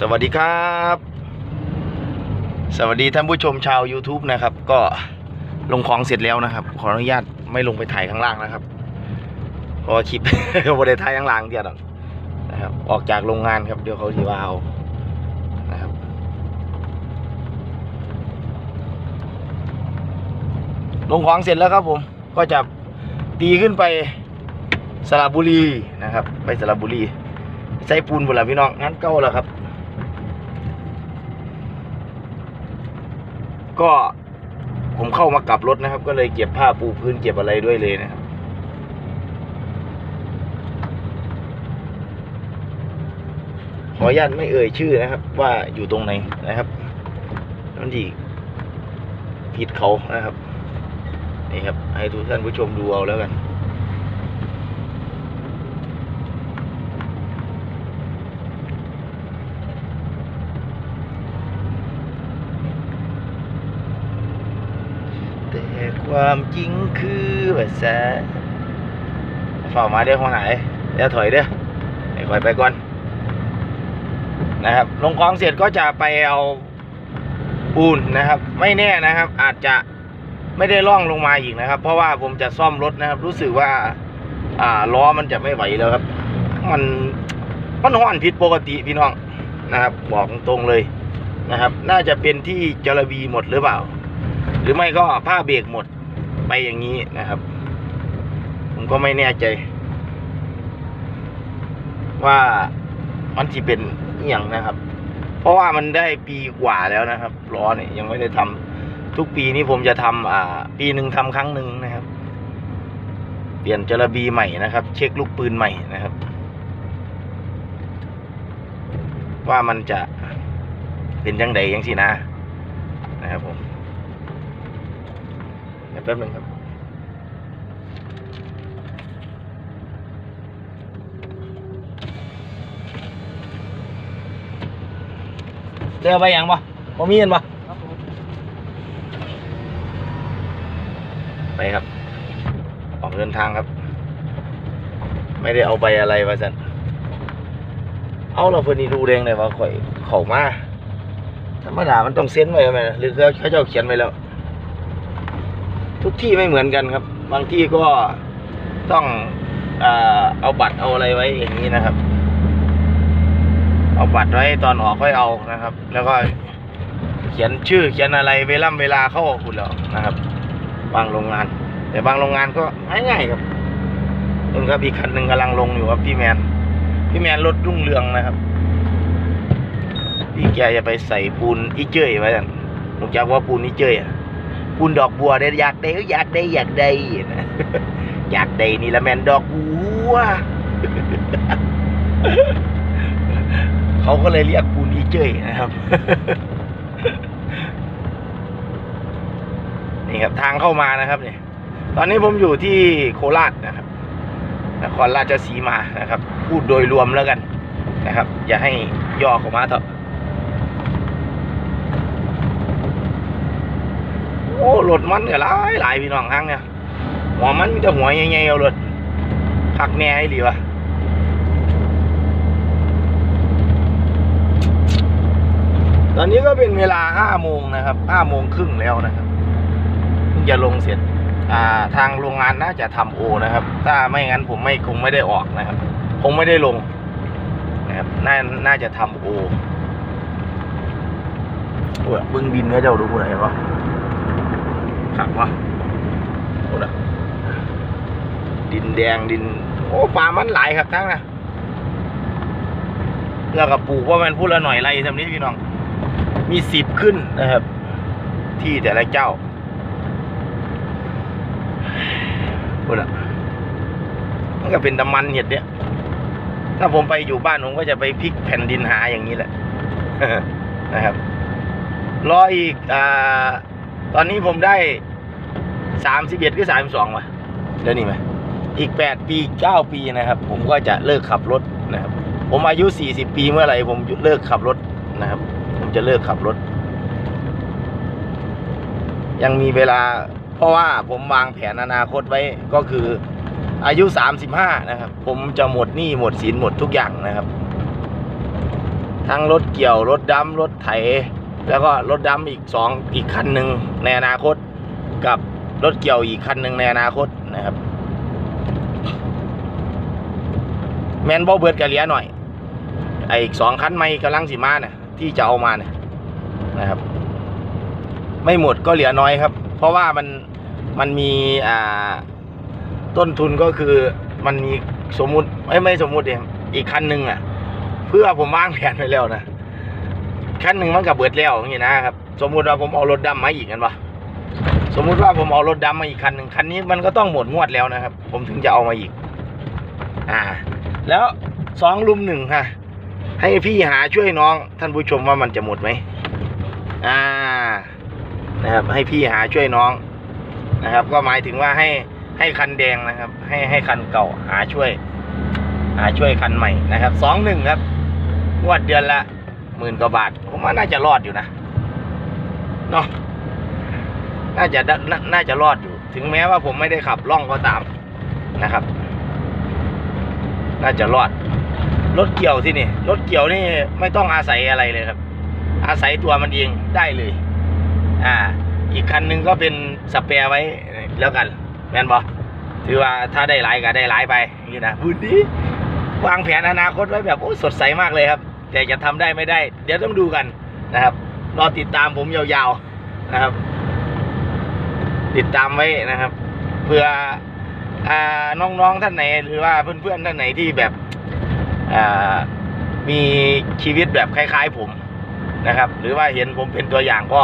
สวัสดีครับ สวัสดีท่านผู้ชมชาว YouTube นะครับ ก็ลงของเสร็จแล้วนะครับ ขออนุญาตไม่ลงไปถ่ายข้างล่างนะครับเพราะว่าคลิปบริถ่ายข้างล่างเดียวดอกนะครับ ออกจากโรงงานครับเดี๋ยวเขาทีว่าเอานะครับลงของเสร็จแล้วครับผมก็จะตีขึ้นไปสระบุรีนะครับ ไปสระบุรีใส่ปูนบุหรี่พี่น้องงั้นเก้าแล้วครับ ก็ผมเข้ามากลับรถนะครับ ก็เลยเก็บผ้าปูพื้นเก็บอะไรด้วยเลยนะครับขออนุญาตไม่เอ่ยชื่อนะครับ ว่าอยู่ตรงไหนนะครับมันดีผิดเขานะครับนี่ครับ ให้ทุกท่านผู้ชมดูเอาแล้วกัน แต่ความจริงคือว่าแสฝ่ามาเด้อของไหนเดี๋ยวถอยเด้อให้คอยไปก่อน นะครับ ลงคลองเสร็จก็จะไปเอาปูนนะครับ ไม่แน่นะครับ อาจจะไม่ได้ล่องลงมาอีกนะครับ เพราะว่าผมจะซ่อมรถนะครับ รู้สึกว่า อ่าล้อมันจะไม่ไหวแล้วครับ มันมันห้อนผิดปกติพี่น้องนะครับ บอกตรงเลยนะครับ น่าจะเป็นที่จระบีหมดหรือเปล่า รือไม่ก็ผ้าเบรกหมดไปอย่างนี้นะครับ ผมก็ไม่แน่ใจ ว่ามันที่เป็นอย่างนะครับ เพราะว่ามันได้ปีกว่าแล้วนะครับล้อเนี่ยยังไม่ได้ทำทุกปีนี้ผมจะทำอ่า ปีหนึ่งทำครั้งหนึ่งนะครับ เปลี่ยนจระบีใหม่นะครับ เช็คลูกปืนใหม่นะครับ ว่ามันจะเป็นยังไงยังสินะนะครับผม ดี๋ยวแป๊บหนึงครับ เจอไปยังปะบ่มีเห็นปะไปครับ ออกเดินทางครับ ไม่ได้เอาใบอะไรมาสันเอาเราเพื่อนนี่ดูเด้งเลยว่าข่อยเข่ามาธรรมดามันต้องเซ็นไว้ไหมหรือเขาเขาเจ้าเขียนไว้แล้ว ทุกที่ไม่เหมือนกันครับ บางที่ก็ต้องเอ่อเอาบัตรเอาอะไรไว้อย่างนี้นะครับ เอาบัตรไว้ตอนออกค่อยเอานะครับ แล้วก็เขียนชื่อเขียนอะไรเวล่ำเวลาเข้าออกคุณแล้วนะครับ บางโรงงาน แต่บางโรงงานก็ง่ายๆครับนู่นครับอีกคันหนึ่งกำลังลงอยู่ครับพี่แมนพี่แมนรถรุ่งเรืองนะครับพี่แกจะไปใส่ปูนอีเจยไว้กันผมจะว่าปูนอีเจยอะ ปูนดอกบัวเนี่ยอยากได้อยากได้อยากได้นะอยากได้นี่ละแมนดอกบัวเขาก็เลยเรียกปูนอีเจยนะครับ นี่ครับทางเข้ามานะครับเนี่ยตอนนี้ผมอยู่ที่โคราชนะครับนครราชสีมานะครับ พูดโดยรวมแล้วกันนะครับ อย่าให้ย่อเข้ามาเถอะ โอ้ รถมันก็หลายหลายพี่น้องครั้งเนี่ยหัวมันมีแต่หัวใหญ่ๆเอารถพักแน่ให้ดีวะตอนนี้ก็เป็นเวลาห้าโมงนะครับห้าโมงครึ่งแล้วนะครับเพิ่งจะลงเสร็จอ่าทางโรงงานน่าจะทำโอนะครับ ถ้าไม่งั้นผมไม่คงไม่ได้ออกนะครับ คงไม่ได้ลงนะครับน่าน่าจะทำโอโอ้ยบึงดินเนี่ยเจ้าดูไหนวะ ขักวะโอ้ดะดินแดงดิน โอ้ป่ามันหลายครับทั้งนะแล้วก็ปลูกว่ามันพูดละหน่อยไรทำนี้พี่น้อง มีสิบขึ้นนะครับ ที่แต่ละเจ้าโอ้ดะมันก็เป็นตะมันเห็ดเนี่ยถ้าผมไปอยู่บ้านผมก็จะไปพลิกแผ่นดินหาอย่างนี้แหละนะครับ รออีกอ่า ตอนนี้ผมได้สามสิบเอ็ดหรือสามสองวะเดี๋ยวนี้ไหมอีกแปดปีเก้าปีนะครับ ผมก็จะเลิกขับรถนะครับ ผมอายุสี่สิบปีเมื่อไหร่ผมเลิกขับรถนะครับ ผมจะเลิกขับรถ ยังมีเวลา เพราะว่าผมวางแผนอนาคตไว้ก็คืออายุสามสิบห้านะครับ ผมจะหมดหนี้หมดสินหมดทุกอย่างนะครับ ทั้งรถเกี่ยวรถดำรถไถ แล้วก็รถดำอีกสองอีกคันหนึ่งในอนาคตกับรถเกี่ยวอีกคันหนึ่งในอนาคตนะครับ แมนบอเบิร์ดกะเลียหน่อย ไออีกสองคันไม่กำลังสิมาเนี่ยที่จะเอามาเนี่ยนะครับ ไม่หมดก็เหลือน้อยครับ เพราะว่ามันมันมีอ่าต้นทุนก็คือมันมีสมมุติไม่ไม่สมมุติเองอีกคันหนึ่งอะ เพื่อผมวางแผนไว้แล้วนะ คันหนึ่งมันกับเบิดแล้วอย่างนี้นะครับ สมมุติว่าผมเอารถดำมาอีกกันปะสมมุติว่าผมเอารถดำมาอีกคันหนึ่งคันนี้มันก็ต้องหมดงวดแล้วนะครับ ผมถึงจะเอามาอีก อ่า แล้วสองลุมหนึ่งค่ะ ให้พี่หาช่วยน้อง ท่านผู้ชมว่ามันจะหมดไหมอ่า นะครับ ให้พี่หาช่วยน้องนะครับ ก็หมายถึงว่าให้ให้คันแดงนะครับ ให้ให้คันเก่าหาช่วย หาช่วยคันใหม่นะครับสองหนึ่งครับงวดเดือนละ หมื่นกว่าบาทผมว่าน่าจะรอดอยู่นะเนาะน่าจะน่าน่าจะรอดอยู่ ถึงแม้ว่าผมไม่ได้ขับล่องก็ตามนะครับ น่าจะรอด รถเกี่ยวที่นี่รถเกี่ยวนี่ไม่ต้องอาศัยอะไรเลยครับ อาศัยตัวมันเองได้เลย อ่า อีกคันหนึงก็เป็นสเปรย์ไว้แล้วกัน แม่นบอถือว่าถ้าได้หลายก็ได้หลายไปนี่นะพูดดีวางแผนอนาคตไว้แบบโอ้สดใสมากเลยครับ แต่จะทำได้ไม่ได้ เดี๋ยวต้องดูกันนะครับรอติดตามผมยาวๆนะครับ ติดตามไว้นะครับ เพื่ออ่าน้องๆท่านไหนหรือว่าเพื่อนๆท่านไหนที่แบบอ่ามีชีวิตแบบคล้าย ๆ ผมนะครับ หรือว่าเห็นผมเป็นตัวอย่างก็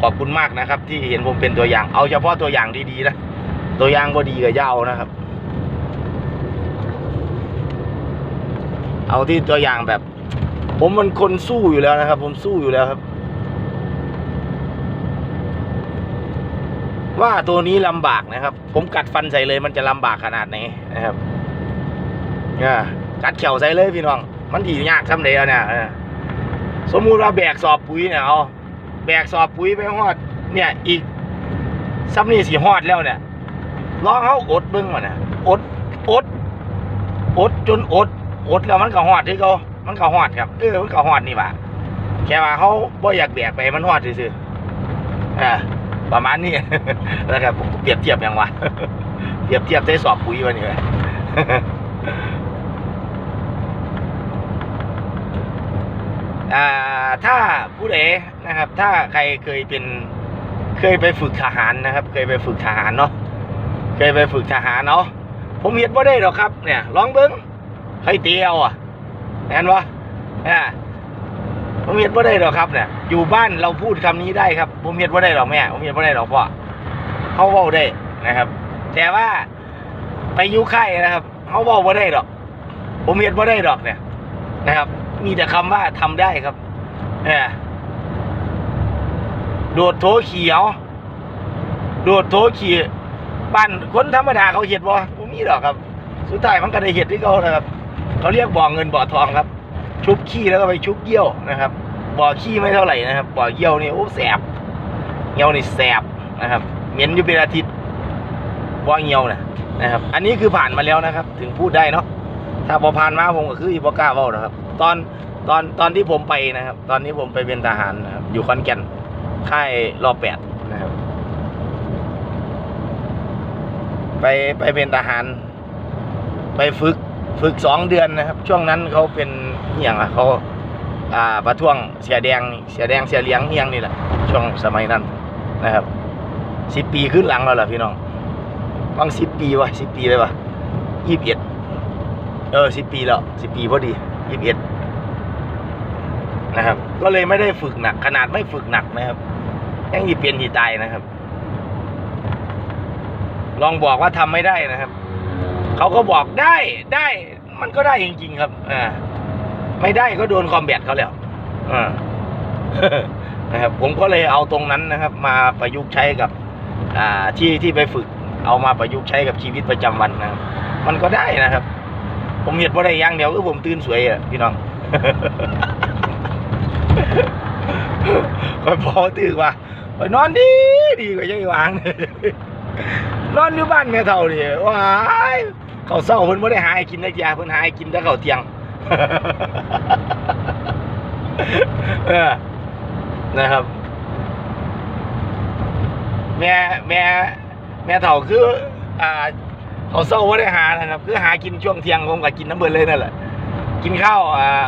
ขอบคุณมากนะครับ ที่เห็นผมเป็นตัวอย่าง เอาเฉพาะตัวอย่างดีๆนะตัวอย่างบ่ดีกับยาวนะครับ เอาที่ตัวอย่างแบบ ผมมันคนสู้อยู่แล้วนะครับ ผมสู้อยู่แล้วครับ ว่าตัวนี้ลำบากนะครับ ผมกัดฟันใส่เลยมันจะลำบากขนาดไหนนะครับนี่กัดเขียวใส่เลยพี่น้อง มันดียากซ้ำเดียวเนี่ยสมมุติว่าแบกสอบปุ๋ยเนี่ยเอาแบกสอบปุ๋ยไปฮอด เนี่ย อีกซ้ำนี่สีฮอดแล้วเนี่ยลองเขาอดเบิ้งมาเนี่ยอดอด อดจนอด อดแล้วมันก็ฮอดที่เขา มันก็ฮอดครับเออมันก็ฮอดนี่ว่าแค่ว่าเขาบ่อยากแบกไปให้มันฮอดซื่อๆอ่าประมาณนี้นะครับผมเปรียบเทียบยังวะเปรียบเทียบได้สอบปุ๋ยวันนี้เลยอ่าถ้าผู้ใดนะครับ ถ้าใครเคยเป็นเคยไปฝึกทหารนะครับ เคยไปฝึกทหารเนาะเคยไปฝึกทหารเนาะผมเห็นว่าได้หรอกครับ เนี่ยลองเบิ้งใครเตียวอะ เห็นวะอ่าผมเห็นว่าได้หรอกครับเนี่ยอยู่บ้านเราพูดคำนี้ได้ครับผมเห็นว่าได้หรอกแม่ผมเห็นว่าได้หรอกพ่อเขาเว้าได้นะครับ แต่ว่าไปยุค่ายนะครับเขาเว้าว่าได้หรอก ผมเห็นว่าได้หรอกเนี่ยนะครับ มีแต่คำว่าทำได้ครับเออโดดโถเขียว โดดโถขี่บ้านคนธรรมดาเขาเห็ดบ่ผมมีหรอกครับ สุดท้ายมันก็ได้เห็ดที่เขานะครับ เขาเรียกบ่อเงินบ่อทองครับ ชุบขี้แล้วก็ไปชุบเยี่ยวนะครับ บ่อขี้ไม่เท่าไหร่นะครับ บ่อเยี่ยวนี่โอ้แสบเยี่ยวนี่แสบนะครับเหม็นอยู่เป็นอาทิตย์บ่อเยี่ยวนะนะครับ อันนี้คือผ่านมาแล้วนะครับ ถึงพูดได้เนาะถ้าพอผ่านมาผมก็คืออีบกล้าเว้านะครับ ตอนตอนตอนที่ผมไปนะครับ ตอนนี้ผมไปเป็นทหารนะครับ อยู่ขอนแก่นค่ายรอบแปดนะครับ ไปไปเป็นทหาร ไปฝึก ฝึกสองเดือนนะครับ ช่วงนั้นเขาเป็นอหย่างอะเขาอ่าประท้วงเสียแดงเสียแดงเสียเหลียงเฮียงนี่แหละช่วงสมัยนั้นนะครับสิบปีขึ้นหลังแล้วล่ะพี่น้องบางสิบปีวะสิบปีเลยวะยี่สิบเอ็ดเออสิบปีแล้วสิบปีพอดียี่สิบเอ็ดนะครับ ก็เลยไม่ได้ฝึกหนัก ขนาดไม่ฝึกหนักนะครับยังยีเปลี่ยนยีตายนะครับ ลองบอกว่าทำไม่ได้นะครับ เขาก็บอกได้ได้ มันก็ได้จริงๆครับอ่าไม่ได้ก็โดนคอมแบทเขาแล้วอ่านะครับผมก็เลยเอาตรงนั้นนะครับ มาประยุกต์ใช้กับ อ่าที่ที่ไปฝึก เอามาประยุกต์ใช้กับชีวิตประจำวันนะครับมันก็ได้นะครับ ผมเห็นว่ได้อย่างเดียวคือผมตื่นสวยอะพี่น้องคอยพอตื่นว่าไปนอนดีดีกว่ายังวางนอนอยู่บ้านแม่เท่านี่ว้าย เขาเศร้าเพิ่นบ่ได้หาให้กินได้จ้าเพิ่นหาให้กินแต่ข้าวเที่ยงเออนะครับ แม่แม่แม่เถ่าคือ อ่า เขาเศร้าว่าได้หานะครับ คือหากินช่วงเที่ยงผมก็กินน้ำเบิร์เลยนั่นแหละกินข้าวอ่า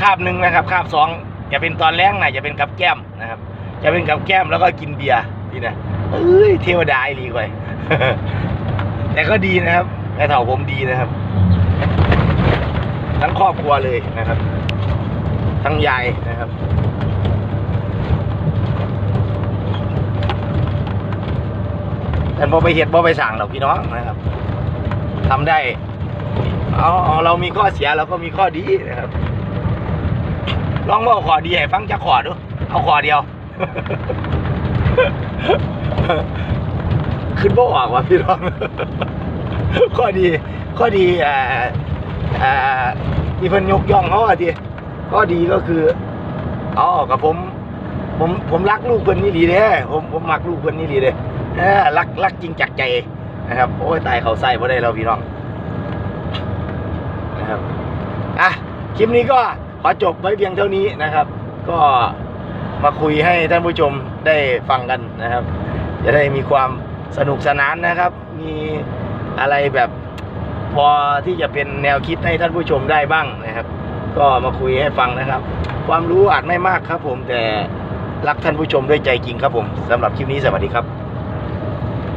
คาบหนึ่งนะครับคาบสองจะเป็นตอนแรกนะจะเป็นกับแก้มนะครับจะเป็นกับแก้มแล้วก็กินเบียร์นี่นะเอ้ยเทวดาอีกว่าแต่ก็ดีนะครับ แม่เถ่าผมดีนะครับ ทั้งครอบครัวเลยนะครับ ทั้งยายนะครับแต่พอไปเห็ดพอไปสั่งหรอกพี่น้องนะครับทำได้เอาเรามีข้อเสียเราก็มีข้อดีนะครับ ลองบอกขอดีให้ฟังจากข้อดูเอาข้อเดียวขึ้นบ่ออกว่ะพี่น้อง ข้อดีข้อดีอ่าอ่าที่เพิ่นยกย่องเขาอะทีข้อดีก็คืออ๋อกับผม ผมผมรักลูกเพิ่นนี่ดีเด้ผมผมมักลูกเพิ่นนี่ดีเด้เออรักรักจริงจากใจนะครับโอ้ยตายเขาใส่บ่ได้แล้วพี่น้องนะครับอะคลิปนี้ก็ขอจบไว้เพียงเท่านี้นะครับ ก็มาคุยให้ท่านผู้ชมได้ฟังกันนะครับ จะได้มีความสนุกสนานนะครับ มี อะไรแบบพอที่จะเป็นแนวคิดให้ท่านผู้ชมได้บ้างนะครับ ก็มาคุยให้ฟังนะครับ ความรู้อาจไม่มากครับผมแต่รักท่านผู้ชมด้วยใจจริงครับผมสำหรับคลิปนี้สวัสดีครับ